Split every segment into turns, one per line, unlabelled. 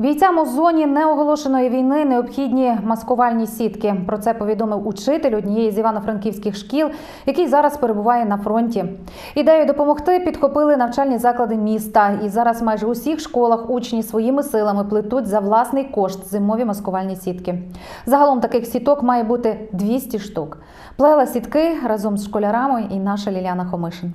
Бійцям у зоні неоголошеної війни необхідні маскувальні сітки. Про це повідомив учитель однієї з івано-франківських шкіл, який зараз перебуває на фронті. Ідею допомогти підхопили навчальні заклади міста. І зараз майже у всіх школах учні своїми силами плетуть за власний кошт зимові маскувальні сітки. Загалом таких сіток має бути 200 штук. Плела сітки разом з школярами і наша Ліляна Хомишин.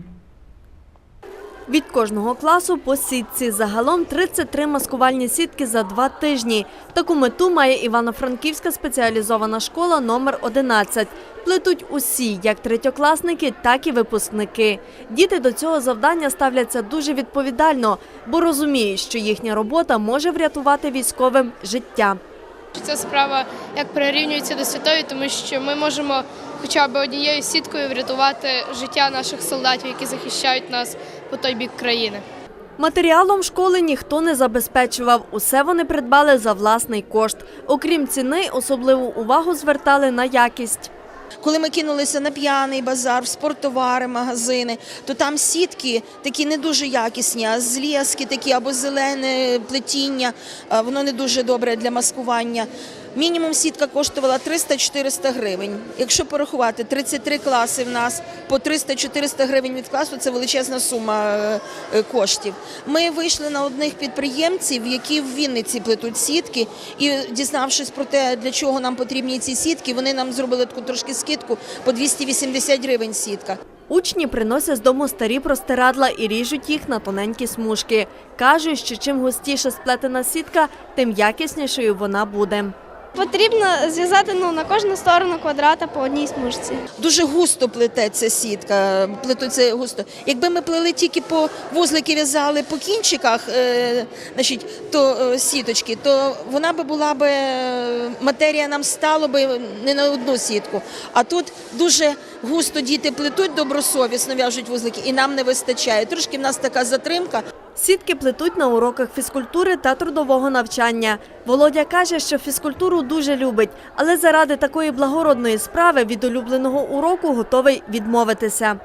Від кожного класу по сітці. Загалом 33 маскувальні сітки за два тижні. Таку мету має Івано-Франківська спеціалізована школа номер 11. Плетуть усі, як третьокласники, так і випускники. Діти до цього завдання ставляться дуже відповідально, бо розуміють, що їхня робота може врятувати військовим життя.
Ця справа як прирівнюється до святої, тому що ми можемо хоча б однією сіткою врятувати життя наших солдатів, які захищають нас по той бік країни.
Матеріалом школи ніхто не забезпечував. Усе вони придбали за власний кошт. Окрім ціни, особливу увагу звертали на якість.
Коли ми кинулися на п'яний базар, в спорттовари, магазини, то там сітки такі не дуже якісні, а зліски такі або зелене плетіння, воно не дуже добре для маскування. Мінімум сітка коштувала 300-400 гривень. Якщо порахувати 33 класи в нас по 300-400 гривень від класу, це величезна сума е, е, коштів. Ми вийшли на одних підприємців, які в Вінниці плетуть сітки, і дізнавшись про те, для чого нам потрібні ці сітки, вони нам зробили таку трошки скидку по 280 гривень сітка.
Учні приносять з дому старі простирадла і ріжуть їх на тоненькі смужки. Кажуть, що чим густіше сплетена сітка, тим якіснішою вона буде.
Потрібно зв'язати ну, на кожну сторону квадрата по одній смужці.
Дуже густо плететься сітка, плетуться густо. Якби ми плели тільки по вузлики в'язали по кінчиках, е, значить, то е, сіточки, то вона би була би матерія нам стало би не на одну сітку. А тут дуже густо діти плетуть добросовісно, в'яжуть вузлики, і нам не вистачає. Трошки в нас така затримка.
Сітки плетуть на уроках фізкультури та трудового навчання. Володя каже, що фізкультуру дуже любить, але заради такої благородної справи від улюбленого уроку готовий відмовитися.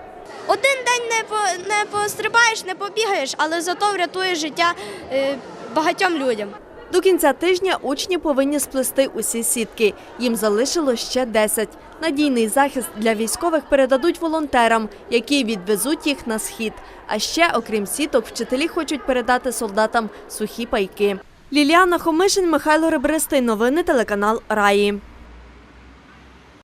Один день не, по, не пострибаєш, не побігаєш, але зато врятуєш життя е, багатьом людям.
До кінця тижня учні повинні сплести усі сітки. Їм залишило ще 10. Надійний захист для військових передадуть волонтерам, які відвезуть їх на схід. А ще, окрім сіток, вчителі хочуть передати солдатам сухі пайки. Ліліана Хомишин, Михайло Ребристий. Новини телеканал Раї.